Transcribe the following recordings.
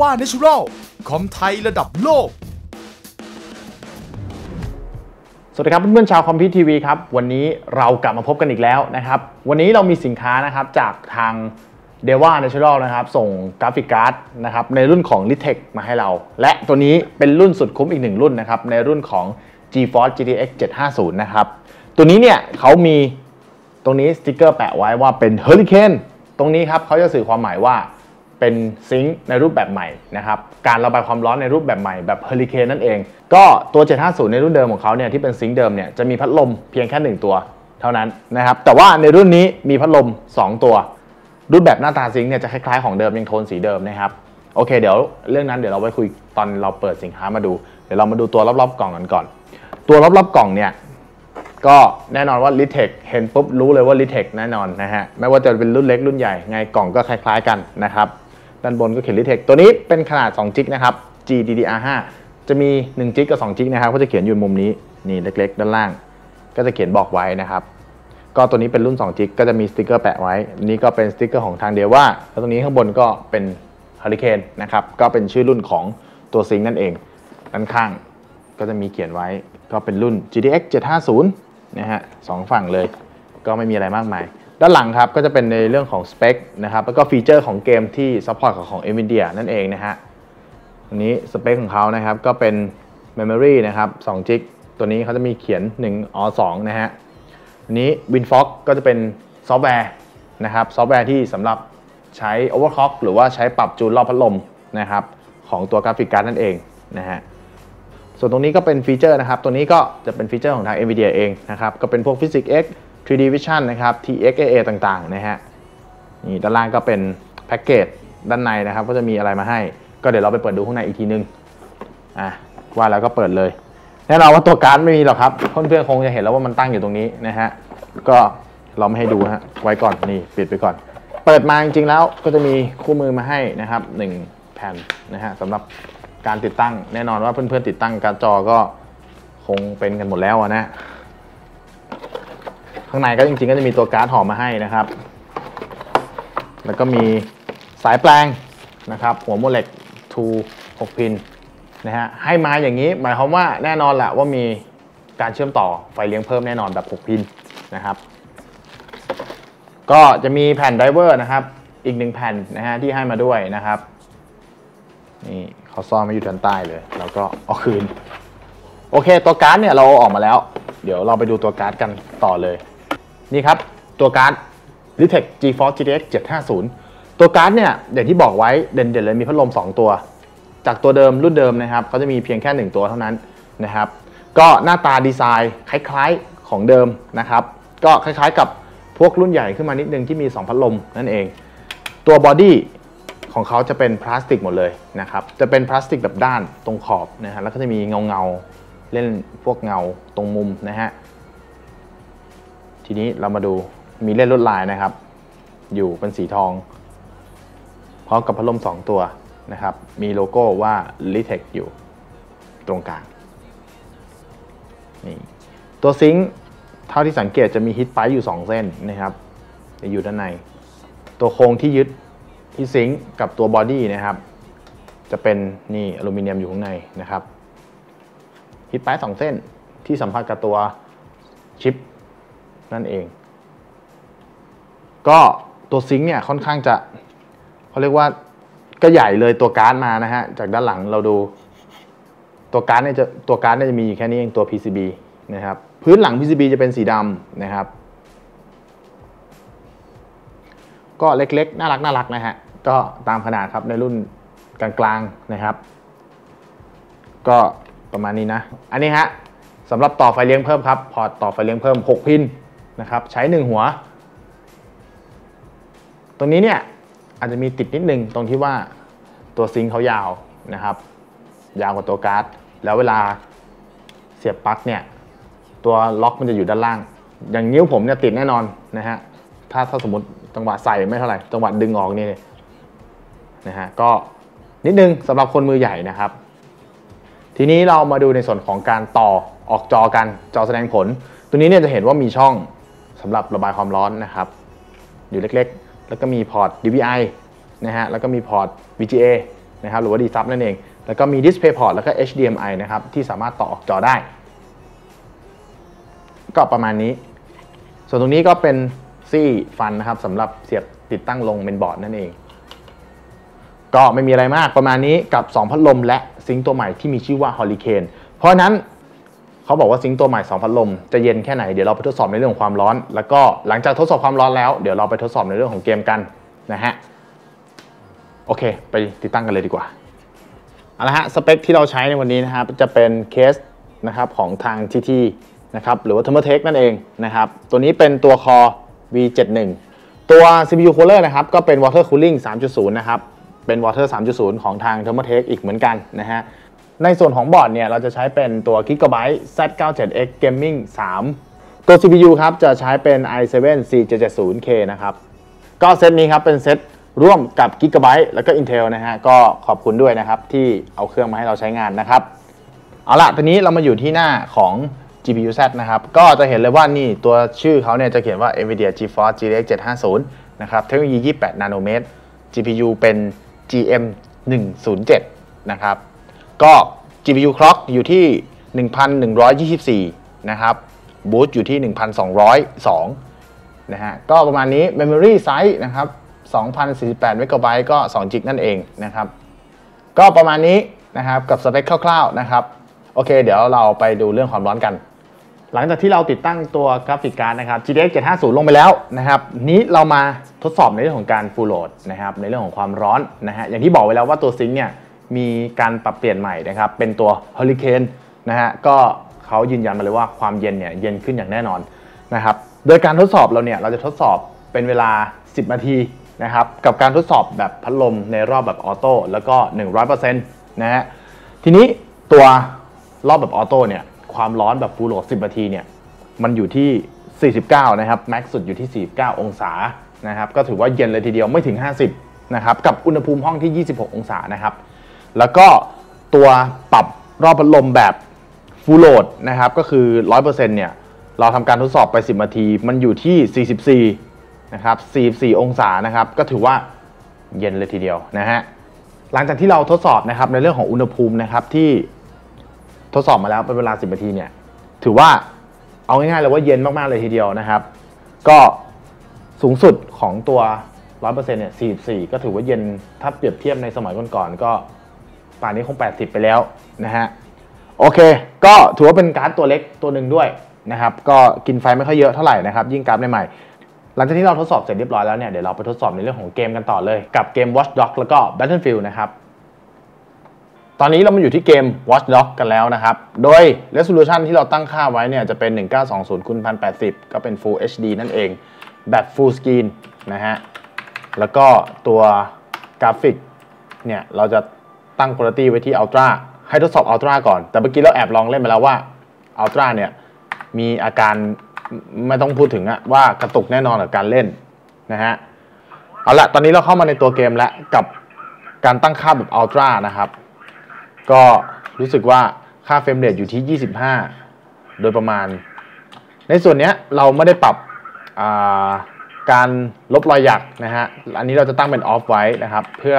ว่าเนเชอรัลคอมไทยระดับโลก สวัสดีครับเพื่อนๆชาวคอมพิวทีวีครับ วันนี้เรากลับมาพบกันอีกแล้วนะครับ วันนี้เรามีสินค้านะครับจากทาง d e v a Natural นะครับ ส่งกราฟิกการ์ดนะครับในรุ่นของ l i t e c มาให้เรา และตัวนี้เป็นรุ่นสุดคุ้มอีกหนึ่งรุ่นนะครับ ในรุ่นของ GeForce GTX 750 นะครับ ตัวนี้เนี่ยเขามีตรงนี้สติกเกอร์แปะไว้ว่าเป็น Hurricane ตรงนี้ครับเขาจะสื่อความหมายว่า เป็นซิงค์ในรูปแบบใหม่นะครับ การระบายความร้อนในรูปแบบใหม่แบบเฮอริเคนนั่นเอง ก็ตัว 750 ในรุ่นเดิมของเขาเนี่ยที่เป็นซิงค์เดิมเนี่ยจะมีพัดลมเพียงแค่ 1 ตัวเท่านั้นนะครับ แต่ว่าในรุ่นนี้มีพัดลม 2 ตัว รูปแบบหน้าตาซิงค์เนี่ยจะคล้ายๆของเดิมยังโทนสีเดิมนะครับ โอเค เดี๋ยวเรื่องนั้นเดี๋ยวเราไว้คุยตอนเราเปิดสินค้ามาดู เดี๋ยวเรามาดูตัวรอบๆกล่องกันก่อน ตัวรอบๆกล่องเนี่ยก็แน่นอนว่า l i t e c เห็นปุ๊บรู้เลยว่า l i t e c แน่นอนนะฮะ ไม่ว่าจะเป็นรุ่นเล็กรุ่นใหญ่ไงกล่องก็คล้ายๆกันนะครับ ด้านบนก็เขียน l i t e c ตัวนี้เป็นขนาด 2 จิกนะครับ GDDR5 จะมี 1 จิกกับ 2 จิกนะครับ ก็จะเขียนอยู่มุมนี้ นี่เล็กๆ ด้านล่าง ก็จะเขียนบอกไว้นะครับ ก็ตัวนี้เป็นรุ่น 2 จิก ก็จะมีสติกเกอร์แปะไว้ นี่ก็เป็นสติกเกอร์ของทางเดียวว่า แล้วตรงนี้ข้างบนก็เป็น Hurricane นะครับ ก็เป็นชื่อรุ่นของตัวซิงค์นั่นเอง ด้านข้างก็จะมีเขียนไว้ ก็เป็นรุ่น GTX 750นะฮะสองฝั่งเลย ก็ไม่มีอะไรมากมาย ด้านหลังครับก็จะเป็นในเรื่องของสเปคนะครับแล้วก็ฟีเจอร์ของเกมที่ซัพพอร์ตกับของ NVIDIA นั่นเองนะฮะอันนี้สเปคของเขานะครับก็เป็น Memory นะครับ2 g ิกตัวนี้เขาจะมีเขียน1อ2นะฮะอันนี้ WinFox ก็จะเป็นซอฟต์แวร์นะครับซอฟต์แวร์ที่สำหรับใช้ overclock หรือว่าใช้ปรับจูนรอบพัดลมนะครับของตัวกราฟิกการ์ดนั่นเองนะฮะส่วนตรงนี้ก็เป็นฟีเจอร์นะครับ ตัวนี้ก็จะเป็นฟีเจอร์ของทาง NVIDIA เองนะครับ ก็เป็นพวก Physics X 3D Vision นะครับ TXAA ต่างๆนะฮะนี่ด้านล่างก็เป็นแพ็กเกจด้านในนะครับ ก็จะมีอะไรมาให้ ก็เดี๋ยวเราไปเปิดดูข้างในอีกทีนึงอะว่าแล้วก็เปิดเลยแน่นอนว่าตัวการ์ดไม่มีหรอกครับเพื่อนๆคงจะเห็นแล้วว่ามันตั้งอยู่ตรงนี้นะฮะก็เราไม่ให้ดูฮะไว้ก่อนนี่ปิดไปก่อน เปิดมาจริงๆแล้วก็จะมีคู่มือมาให้นะครับ 1 แผ่นนะฮะสำหรับการติดตั้งแน่นอนว่าเพื่อนๆติดตั้งการ์ดจอก็คงเป็นกันหมดแล้วอะนะ ข้างในก็จริงๆก็จะมีตัวการ์ดห่อมาให้นะครับ แล้วก็มีสายแปลงนะครับหัวโมเล็ก2 6พินนะฮะให้มาอย่างนี้หมายความว่าแน่นอนแหละว่ามีการเชื่อมต่อไฟเลี้ยงเพิ่มแน่นอนแบบ 6 พินนะครับก็จะมีแผ่นไดเวอร์นะครับ อีกหนึ่งแผ่นนะฮะที่ให้มาด้วยนะครับนี่เขาซ่อนมาอยู่ด้านใต้เลย แล้วก็เอาคืน โอเคตัวการ์ดเนี่ยเราเอาออกมาแล้ว เดี๋ยวเราไปดูตัวการ์ดกันต่อเลย นี่ครับ ตัวการ์ด l i t e c GeForce GTX 750 ตัวการ์ดเนี่ยอย่างที่บอกไว้เด่นๆเลยมีพัดลม 2 ตัว จากตัวเดิมรุ่นเดิมนะครับเขาจะมีเพียงแค่ 1 ตัวเท่านั้นนะครับ ก็หน้าตาดีไซน์คล้ายๆของเดิมนะครับ ก็คล้ายๆกับพวกรุ่นใหญ่ขึ้นมานิดนึงที่มี 2 พัดลมนั่นเอง ตัวบอดี้ของเขาจะเป็นพลาสติกหมดเลยนะครับ จะเป็นพลาสติกแบบด้านตรงขอบนะฮะ แล้วก็จะมีเงาเงาเล่นพวกเงาตรงมุมนะฮะ ทีนี้เรามาดูมีเล่นลวดลายนะครับ อยู่เป็นสีทอง พร้อมกับพัดลม 2 ตัวนะครับ มีโลโก้ว่า l i t e c อยู่ตรงกลางนี่ตัวซิงค์เท่าที่สังเกตจะมีฮิตไปอยู่ 2 เส้นนะครับจะอยู่ด้านใน ตัวโครงที่ยึดที่ซิงค์กับตัวบอดี้นะครับ จะเป็นนี่อลูมิเนียมอยู่ข้างในนะครับฮิตไปสองเส้นที่สัมผัสกับตัวชิป นั่นเอง ก็ตัวซิงค์เนี่ยค่อนข้างจะเขาเรียกว่าก็ใหญ่เลยตัวการ์ดมานะฮะ จากด้านหลังเราดู ตัวการ์ดเนี่ยจะตัวการ์ดเนี่ยจะมีแค่นี้เองตัว PCB นะครับ พื้นหลัง PCB จะเป็นสีดำนะครับ ก็เล็กๆ น่ารักน่ารักนะฮะ ก็ตามขนาดครับในรุ่นกลางๆนะครับ ก็ประมาณนี้นะ อันนี้ฮะสำหรับต่อไฟเลี้ยงเพิ่มครับ พอร์ตต่อไฟเลี้ยงเพิ่ม 6 พิน นะครับใช้ 1 หัว ตรงนี้เนี่ยอาจจะมีติดนิดนึงตรงที่ว่าตัวซิงเขายาวนะครับ ยาวกว่าตัวการ์ด แล้วเวลาเสียบปลั๊กเนี่ยตัวล็อกมันจะอยู่ด้านล่าง อย่างนิ้วผมเนี่ยติดแน่นอนนะฮะถ้าถ้าสมมติจังหวะใส่ไม่เท่าไหร่จังหวะดึงออกนี่นะฮะก็นิดนึงสำหรับคนมือใหญ่นะครับ ทีนี้เรามาดูในส่วนของการต่อออกจอกันจอแสดงผล ตัวนี้เนี่ยจะเห็นว่ามีช่อง สำหรับระบายความร้อนนะครับ อยู่เล็กๆ แล้วก็มีพอร์ต DVI นะฮะแล้วก็มีพอร์ต VGA นะครับหรือว่า D sub นั่นเอง แล้วก็มี Display Port แล้วก็ HDMI นะครับที่สามารถต่อออกจอได้ ก็ประมาณนี้ ส่วนตรงนี้ก็เป็นซี่ฟันนะครับสำหรับเสียบติดตั้งลงเมนบอร์ดนั่นเอง ก็ไม่มีอะไรมากประมาณนี้กับ 2 พัดลมและซิงค์ตัวใหม่ที่มีชื่อว่า Hurricane เพราะนั้น เขาบอกว่าซิงตัวใหม่2พัดลมจะเย็นแค่ไหนเดี๋ยวเราไปทดสอบในเรื่องของความร้อน แล้วก็หลังจากทดสอบความร้อนแล้วเดี๋ยวเราไปทดสอบในเรื่องของเกมกันนะฮะโอเค ไปติดตั้งกันเลยดีกว่าเอาละฮะสเปคที่เราใช้ในวันนี้นะครับจะเป็นเคสนะครับของทาง TT นะครับหรือว่า Thermaltake นั่นเองนะครับตัวนี้เป็นตัวคอ V71 ตัว CPU cooler นะครับก็เป็น water cooling 3.0 นะครับเป็น water 3.0 ของทาง Thermaltake อีกเหมือนกันนะฮะ ในส่วนของบอร์ดเนี่ยเราจะใช้เป็นตัว Gigabyte Z97X Gaming 3 ตัว CPU ครับจะใช้เป็น i7 4770K นะครับ ก็เซตนี้ครับเป็นเซตร่วมกับ Gigabyte แล้วก็ Intel นะฮะ ก็ขอบคุณด้วยนะครับ ที่เอาเครื่องมาให้เราใช้งานนะครับ เอาละทีนี้เรามาอยู่ที่หน้าของ GPU Z นะครับ ก็จะเห็นเลยว่านี่ตัวชื่อเขาเนี่ยจะเขียนว่า NVIDIA GeForce GTX 750นะครับ เทคโนโลยี 28 นาโนเมตร GPU เป็น GM 107นะครับ ก็ GPU clock อยู่ที่ 1,124 นะครับ Boost อยู่ที่ 1,202 นะฮะ ก็ประมาณนี้ Memory Size นะครับ 2,048เมกะไบต์ก็2จิกนั่นเองนะครับ ก็ประมาณนี้นะครับกับสเปคคร่าวๆนะครับ โอเค เดี๋ยวเราไปดูเรื่องความร้อนกัน หลังจากที่เราติดตั้งตัวกราฟิกการ์ดนะครับ GTX 750 ลงไปแล้วนะครับ นี้เรามาทดสอบในเรื่องของการ full load นะครับ ในเรื่องของความร้อนนะฮะ อย่างที่บอกไว้แล้วว่าตัวซิงค์เนี่ย มีการปรับเปลี่ยนใหม่นะครับ เป็นตัว Hurricane นะฮะก็เขายืนยันมาเลยว่าความเย็นเนี่ยเย็นขึ้นอย่างแน่นอนนะครับโดยการทดสอบเราเนี่ยเราจะทดสอบเป็นเวลา 10 นาทีนะครับกับการทดสอบแบบพัดลมในรอบแบบออโต้แล้วก็ 100%นะฮะทีนี้ตัวรอบแบบออโต้เนี่ยความร้อนแบบฟูลโหลด10 นาทีเนี่ยมันอยู่ที่ 49 นะครับแม็กซ์สุดอยู่ที่ 49 องศานะครับก็ถือว่าเย็นเลยทีเดียวไม่ถึง 50 นะครับกับอุณหภูมิห้องที่ 26 องศานะครับ แล้วก็ตัวปรับรอบพัดลมแบบฟูลโหลดนะครับก็คือ 100%เนี่ยเราทำการทดสอบไป 10นาที มันอยู่ที่ 44 นะครับ 44 องศานะครับก็ถือว่าเย็นเลยทีเดียวนะฮะหลังจากที่เราทดสอบนะครับในเรื่องของอุณหภูมินะครับที่ทดสอบมาแล้วเป็นเวลา 10นาทีเนี่ยถือว่าเอาง่ายๆเลยว่าเย็นมากๆเลยทีเดียวนะครับ ก็สูงสุดของตัว 100%เนี่ย 44 ก็ถือว่าเย็นถ้าเปรียบเทียบในสมัยก่อนๆก็ ป่านนี้คง 80 ไปแล้วนะฮะโอเค ก็ถือว่าเป็นการ์ดตัวเล็กตัวหนึ่งด้วยนะครับก็กินไฟไม่ค่อยเยอะเท่าไหร่นะครับยิ่งการ์ดใหม่หลังจากที่เราทดสอบเสร็จเรียบร้อยแล้วเนี่ยเดี๋ยวเราไปทดสอบในเรื่องของเกมกันต่อเลย กับเกม Watch Dogs แล้วก็ Battlefield นะครับตอนนี้เรามาอยู่ที่เกม Watch Dogs กันแล้วนะครับ โดย resolution ที่เราตั้งค่าไว้เนี่ยจะเป็น 1920คูณ1080 ก็เป็น Full HD นั่นเอง แบบ Full Screen นะฮะ แล้วก็ตัวกราฟิกเนี่ยเราจะ ตั้ง quality ไว้ที่ Ultra ให้ทดสอบ Ultra ก่อน แต่เมื่อกี้เราแอบลองเล่นไปแล้วว่า Ultra เนี่ยมีอาการไม่ต้องพูดถึงอะว่ากระตุกแน่นอนกับการเล่นนะฮะ เอาละตอนนี้เราเข้ามาในตัวเกมแล้วกับการตั้งค่าแบบ Ultra นะครับ ก็รู้สึกว่าค่าเฟรมเรทอยู่ที่ 25 โดยประมาณ ในส่วนนี้เราไม่ได้ปรับการลบรอยหยักนะฮะ อันนี้เราจะตั้งเป็นออฟไว้นะครับ เพื่อ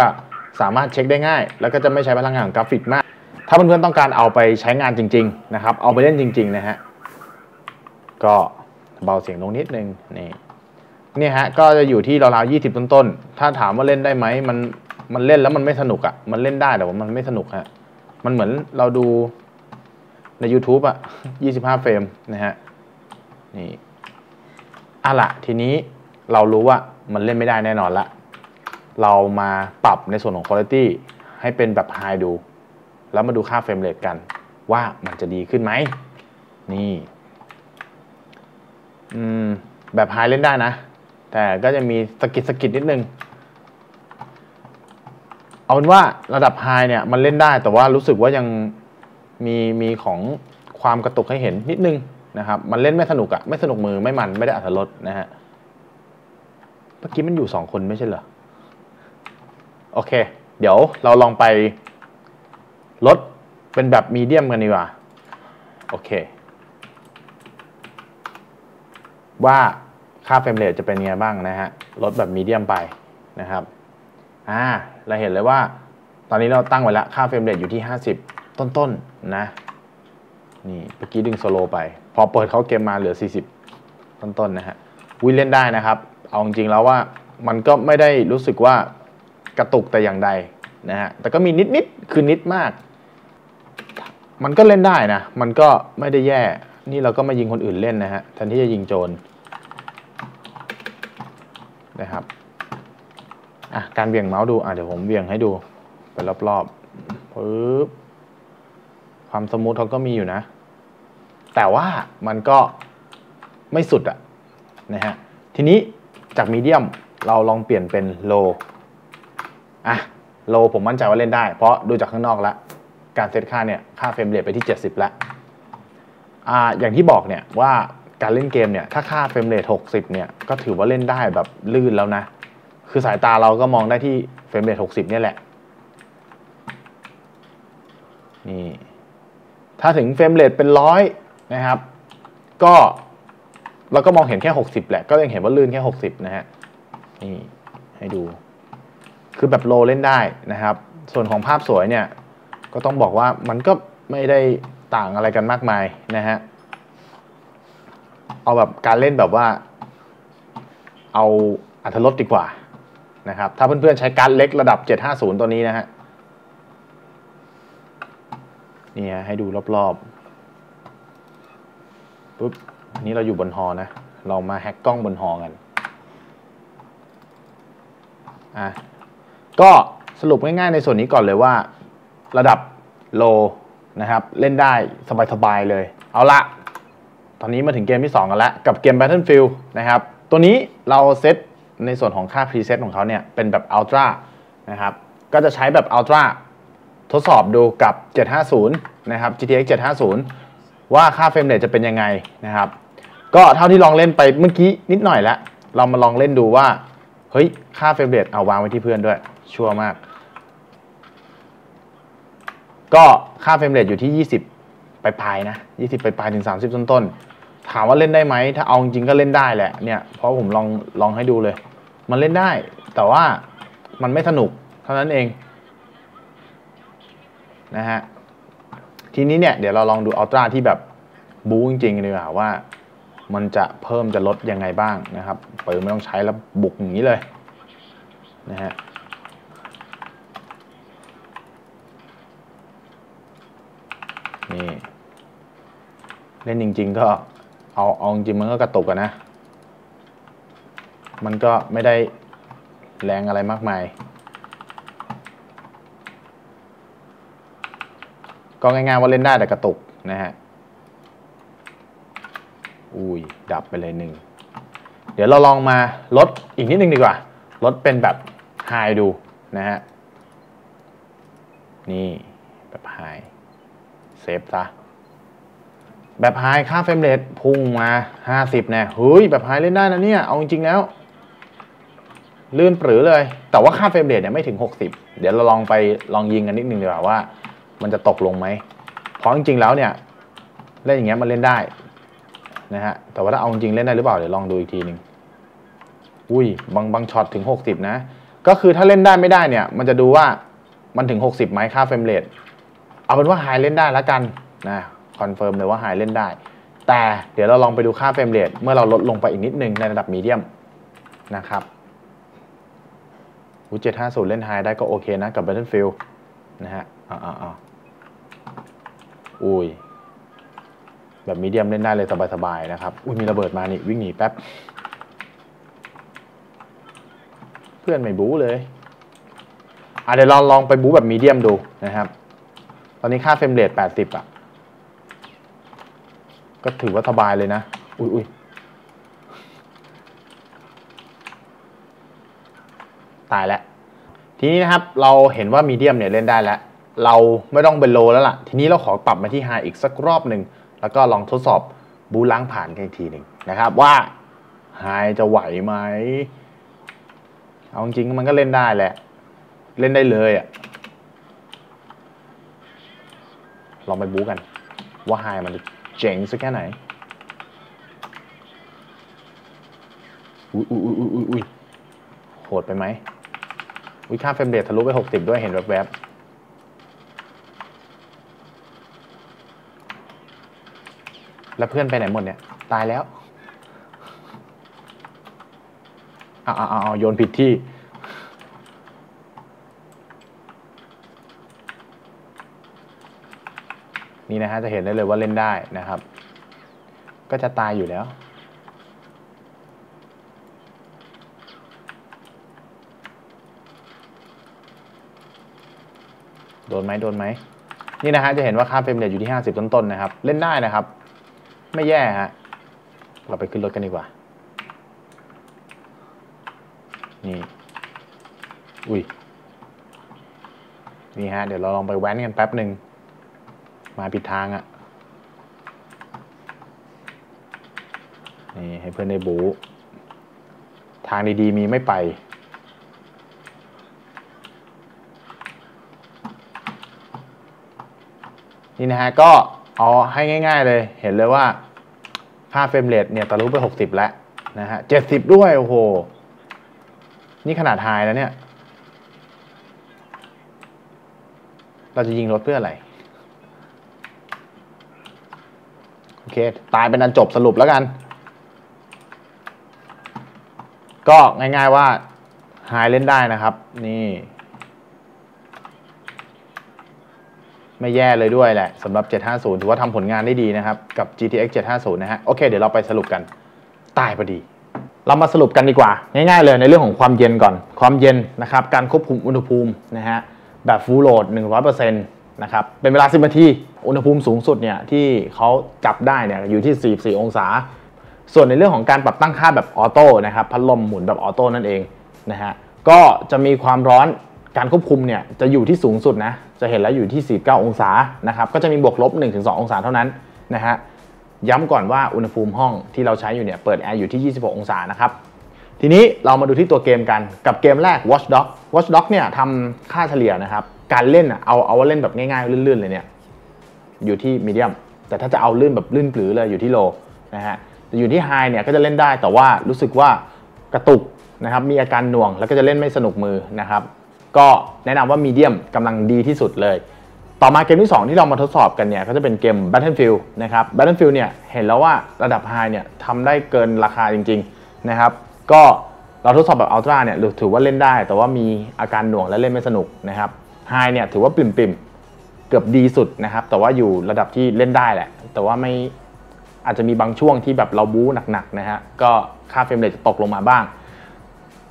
สามารถเช็คได้ง่าย แล้วก็จะไม่ใช้พลังงานของกราฟิกมาก ถ้าเพื่อนๆต้องการเอาไปใช้งานจริง ๆ นะครับ เอาไปเล่นจริง ๆ นะฮะ ก็เบาเสียงลงนิดนึงนี่เนี่ยฮะก็จะอยู่ที่ราวๆ20ต้นๆ ถ้าถามว่าเล่นได้ไหมมันมันเล่นแล้วมันไม่สนุกอะ่ะ มันเล่นได้แต่ว่ามันไม่สนุกฮะ มันเหมือนเราดูใน YouTube อะ25 เฟรมนะฮะ นี่อะละทีนี้เรารู้ว่ามันเล่นไม่ได้แน่นอนละ เรามาปรับในส่วนของ Quality ให้เป็นแบบ High ดู แล้วมาดูค่าเฟรมเรทกันว่ามันจะดีขึ้นไหม นี่แบบ High เล่นได้นะ แต่ก็จะมีสกิดสกิดนิดนึง เอาเป็นว่าระดับ High เนี่ยมันเล่นได้แต่ว่ารู้สึกว่ายังมีมีของความกระตุกให้เห็นนิดนึงนะครับ มันเล่นไม่สนุกอะไม่สนุกมือไม่มันไม่ได้อัตรสนะฮะ เมื่อกี้มันอยู่สองคนไม่ใช่เหรอ โอเค เดี๋ยวเราลองไปลดเป็นแบบมีเดียมกันดีกว่า โอเค ว่าค่าเฟรมเรทจะเป็นยังไงบ้างนะฮะ ลดแบบมีเดียมไปนะครับ อ่า เราเห็นเลยว่า ตอนนี้เราตั้งไว้แล้วค่าเฟรมเรทอยู่ที่ 50 ต้นๆนนะ นี่เมื่อกี้ดึงโซโลไป พอเปิดเข้าเกมมาเหลือ 40 ต้นๆนนะฮะ วิ่เล่นได้นะครับ เอาจริงๆแล้วว่ามันก็ไม่ได้รู้สึกว่า กระตุกแต่อย่างใดนะฮะแต่ก็มีนิดๆคือนิดมาก มันก็เล่นได้นะ มันก็ไม่ได้แย่นี่เราก็มายิงคนอื่นเล่นนะฮะแทนที่จะยิงโจรนะครับอะการเบี่ยงเมาส์ดูอะเดี๋ยวผมเบี่ยงให้ดูไปรอบๆปึ๊บความสมูทเขาก็มีอยู่นะ แต่ว่ามันก็ไม่สุดอะนะฮะทีนี้จากมีเดียมเราลองเปลี่ยนเป็นโล อะโลผมมั่นใจว่าเล่นได้ เพราะดูจากข้างนอกแล้วการเซตค่าเนี่ยค่าเฟรมเรทไปที่ 70แล้วอ่าอย่างที่บอกเนี่ยว่าการเล่นเกมเนี่ยถ้าค่าเฟรมเรท60เนี่ยก็ถือว่าเล่นได้แบบลื่นแล้วนะ คือสายตาเราก็มองได้ที่เฟรมเรท60เนี่ยแหละนี่ถ้าถึงเฟรมเรทเป็นร้อยนะครับ ก็เราก็มองเห็นแค่ 60 แหละ ก็ยังเห็นว่าลื่นแค่ 60 นะฮะ นี่ ให้ดู คือแบบโลเล่นได้นะครับ ส่วนของภาพสวยเนี่ยก็ต้องบอกว่ามันก็ไม่ได้ต่างอะไรกันมากมายนะฮะ เอาแบบการเล่นแบบว่า เอาอัธรสดีกว่านะครับ ถ้าเพื่อนๆใช้การ์ดเล็กระดับ 750 ตัวนี้นะฮะนี่ฮะให้ดูรอบๆปุ๊บอันนี้เราอยู่บนฮอนะ เรามาแฮกกล้องบนฮอกัน อะ ก็สรุปง่ายๆในส่วนนี้ก่อนเลยว่า ระดับโลนะครับ เล่นได้สบายๆเลย เอาละตอนนี้มาถึงเกมที่ 2 กันแล้ว กับเกม Battlefield นะครับ ตัวนี้เราเซตในส่วนของค่า preset ของเขาเนี่ย เป็นแบบ Ultra นะครับ ก็จะใช้แบบ Ultra ทดสอบดูกับ 750 นะครับ GTX 750 ว่าค่าเฟรมเรทจะเป็นยังไงนะครับ ก็เท่าที่ลองเล่นไปเมื่อกี้นิดหน่อยแล้ว เรามาลองเล่นดูว่า เฮ้ย ค่าเฟรมเรทเอาวางไว้ที่เพื่อนด้วย ชัวร์มาก ก็ค่าเฟรมเรทอยู่ที่ 20ไปปลายๆนะ 20ไปปลายๆถึง 30 ต้นๆ ถามว่าเล่นได้ไหม ถ้าเอาจริงก็เล่นได้แหละ เนี่ย เพราะผมลองลองให้ดูเลย มันเล่นได้ แต่ว่ามันไม่สนุกเท่านั้นเอง นะฮะ ทีนี้เนี่ย เดี๋ยวเราลองดูอัลตร้าที่แบบบู๊จริงๆดีกว่าว่ามันจะเพิ่มจะลดยังไงบ้างนะครับเปิดไม่ต้องใช้แล้วบุกอย่างนี้เลยนะฮะ นี่เล่นจริง ๆ ก็เอาเอาจริงมันก็กระตุกอะนะ มันก็ไม่ได้แรงอะไรมากมาย ก็ง่ายๆว่าเล่นได้แต่กระตุกนะฮะ อุ้ย ดับไปเลยหนึ่ง เดี๋ยวเราลองมาลดอีกนิดนึงดีกว่า ลดเป็นแบบไฮดูนะฮะ นี่ แบบไฮ เซฟซะแบบไฮค่าเฟรมเรทพุ่งมา 50เนี่ยเฮ้ยแบบไฮเล่นได้นะเนี่ย เอาจริงๆแล้ว ลื่นปรือเลย แต่ว่าค่าเฟรมเรทเนี่ยไม่ถึง 60 เดี๋ยวเราลองไปลองยิงกันนิดนึงดีกว่าว่า มันจะตกลงไหมเพราะจริงๆแล้วเนี่ย เล่นอย่างเงี้ยมันเล่นได้นะฮะแต่ว่าถ้าเอาจริงเล่นได้หรือเปล่าเดี๋ยวลองดูอีกทีหนึ่งอุ้ยบางบางช็อตถึง 60 นะ ก็คือถ้าเล่นได้ไม่ได้เนี่ย มันจะดูว่ามันถึง 60ไหมค่าเฟรมเรท เอาเป็นว่าไฮเล่นได้แล้วกันนะคอนเฟิร์มเลยว่าไฮเล่นได้ แต่เดี๋ยวเราลองไปดูค่าเฟรมเรทเมื่อเราลดลงไปอีกนิดนึงในระดับมีเดียมนะครับอูเจ็ดห้าศูนย์เล่นไฮได้ก็โอเคนะกับ Battlefield นะฮะอ่าอ่าอ่าอุ้ย แบบมีเดียมเล่นได้เลยสบายๆนะครับ อุ้ยมีระเบิดมานี่ วิ่งหนีแป๊บ เพื่อนไม่บู๊เลย อะเดี๋ยวเราลองไปบู๊แบบมีเดียมดูนะครับ ตอนนี้ค่าเฟรมเรท80อะ ก็ถือว่าสบายเลยนะ อุ้ยอุ้ยตายแล้ว ทีนี้นะครับเราเห็นว่ามีเดียมเนี่ยเล่นได้แล้ว เราไม่ต้องเป็นโลแล้วล่ะ ทีนี้เราขอปรับมาที่ไฮอีกสักรอบหนึ่ง แล้วก็ลองทดสอบบูล้างผ่านกันอีกทีหนึ่งนะครับ ว่าไฮจะไหวไหมเอาจริงๆมันก็เล่นได้แหละ เล่นได้เลยอะ่ะ เราไปบู๊กัน ว่าไฮมันเจ๋งสักแค่ไหน อุ้ยอุ้ยอุ้ยอุ้ยอุ้ยโหดไปไหมอุ้ยค่าเฟรมเรททะลุไปหกติบด้วยเห็นแวบๆแล้วเพื่อนไปไหนหมดเนี่ย ตายแล้ว เอาเอาเอโยนผิดที่ นี่นะฮะจะเห็นได้เลยว่าเล่นได้นะครับ ก็จะตายอยู่แล้ว โดนไหมโดนไหมนี่นะฮะจะเห็นว่าค่าเฟรมเรทอยู่ที่ 50 ต้นๆนะครับ เล่นได้นะครับ ไม่แย่ฮะเราไปขึ้นรถกันดีกว่า นี่ อุ้ยนี่ฮะ เดี๋ยวเราลองไปแว้นกันแป๊บหนึ่ง มาผิดทางอะ่ะ นี่ให้เพื่อนได้บู ทางดีๆมีไม่ไป นี่นะฮะ ก็เอาให้ง่าย ๆ เลย เห็นเลยว่าค่าเฟรมเรทเนี่ยตะลุไป 60 แล้วนะฮะ 70 ด้วย โอ้โห นี่ขนาดไฮแล้วเนี่ย เราจะยิงรถเพื่ออะไร โอ เค ตายเป็นอันจบสรุปแล้วกัน ก็ง่ายๆว่าไฮเล่นได้นะครับ นี่ ไม่แย่เลยด้วยแหละสำหรับ 750 ถือว่าทำผลงานได้ดีนะครับ กับ GTX 750 นะฮะ โอเค เดี๋ยวเราไปสรุปกัน ตายพอดี เรามาสรุปกันดีกว่า ง่ายๆเลยในเรื่องของความเย็นก่อน ความเย็นนะครับ การควบคุมอุณหภูมินะฮะ แบบ full load 100%นะครับ เป็นเวลา 10 นาที อุณหภูมิสูงสุดเนี่ยที่เขาจับได้เนี่ยอยู่ที่ 44 องศา ส่วนในเรื่องของการปรับตั้งค่าแบบออโต้นะครับพัดลมหมุนแบบออโต้นั่นเองนะฮะก็จะมีความร้อนการควบคุมเนี่ยจะอยู่ที่สูงสุดนะจะเห็นแล้วอยู่ที่ 49 องศานะครับก็จะมีบวกลบ 1-2 องศาเท่านั้นนะฮะย้ำก่อนว่าอุณหภูมิห้องที่เราใช้อยู่เนี่ยเปิดแอร์อยู่ที่ 26 องศานะครับทีนี้เรามาดูที่ตัวเกมกันกับเกมแรก Watch Dog Watch Dog เนี่ยทำค่าเฉลี่ยนะครับการเล่นอะเอาเอาว่าเล่นแบบง่ายๆลื่นๆเลยเนี่ย อยู่ที่มีเดียมแต่ถ้าจะเอาลื่นแบบลื่นปลือเลยอยู่ที่โลนะฮะแต่อยู่ที่ไฮเนี่ยก็จะเล่นได้แต่ว่ารู้สึกว่ากระตุกนะครับมีอาการหน่วงแล้วก็จะเล่นไม่สนุกมือนะครับก็แนะนำว่ามีเดียมกำลังดีที่สุดเลย ต่อมาเกมที่ 2 ที่เรามาทดสอบกันเนี่ยก็จะเป็นเกม Battlefield นะครับ Battlefield เนี่ยเห็นแล้วว่าระดับ High เนี่ยทำได้เกินราคาจริงๆนะครับก็เราทดสอบแบบ Ultra เนี่ยถือว่าเล่นได้ แต่ว่ามีอาการหน่วงและเล่นไม่สนุกนะครับ High เนี่ยถือว่าปิ่มๆ กือบดีสุดนะครับ แต่ว่าอยู่ระดับที่เล่นได้แหละ แต่ว่าไม่อาจจะมีบางช่วงที่แบบเราบู๊หนักๆนะฮะก็ค่าเฟรมเรทจะตกลงมาบ้าง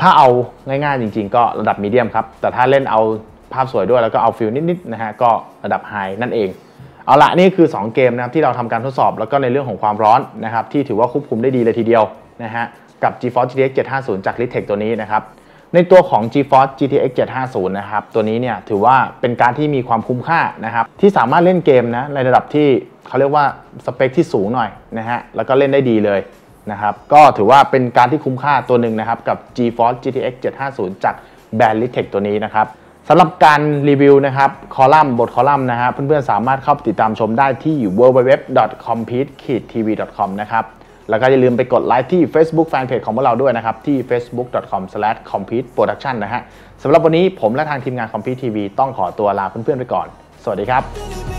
ถ้าเอาง่ายๆจริง ๆ ก็ระดับมีเดียมครับ แต่ถ้าเล่นเอาภาพสวยด้วยแล้วก็เอาฟิลนิดๆนะฮะก็ระดับไฮนั่นเองเอาละนี่คือ 2 เกมนะครับที่เราทำการทดสอบแล้วก็ในเรื่องของความร้อนนะครับที่ถือว่าควบคุมได้ดีเลยทีเดียวนะฮะกับ GeForce GTX 750 จาก Litex ตัวนี้นะครับ ในตัวของ GeForce GTX 750 นะครับ ตัวนี้เนี่ยถือว่าเป็นการที่มีความคุ้มค่านะครับ ที่สามารถเล่นเกมนะในระดับที่เขาเรียกว่าสเปคที่สูงหน่อยนะฮะ แล้วก็เล่นได้ดีเลยนะครับ ก็ถือว่าเป็นการที่คุ้มค่าตัวหนึ่งนะครับ กับ GeForce GTX 750 จากแบรนด์ Litex ตัวนี้นะครับสำหรับการรีวิวนะครับคอลัมน์บทคอลัมน์นะฮะเพื่อนๆสามารถเข้าติดตามชมได้ที่ www.compete-tv.com นะครับ แล้วก็อย่าลืมไปกดไลค์ที่ Facebook Fanpage ของพวกเราด้วยนะครับ ที่ facebook.com/competeproduction นะฮะสำหรับวันนี้ผมและทางทีมงาน Compete TV ต้องขอตัวลาเพื่อนๆไปก่อน สวัสดีครับ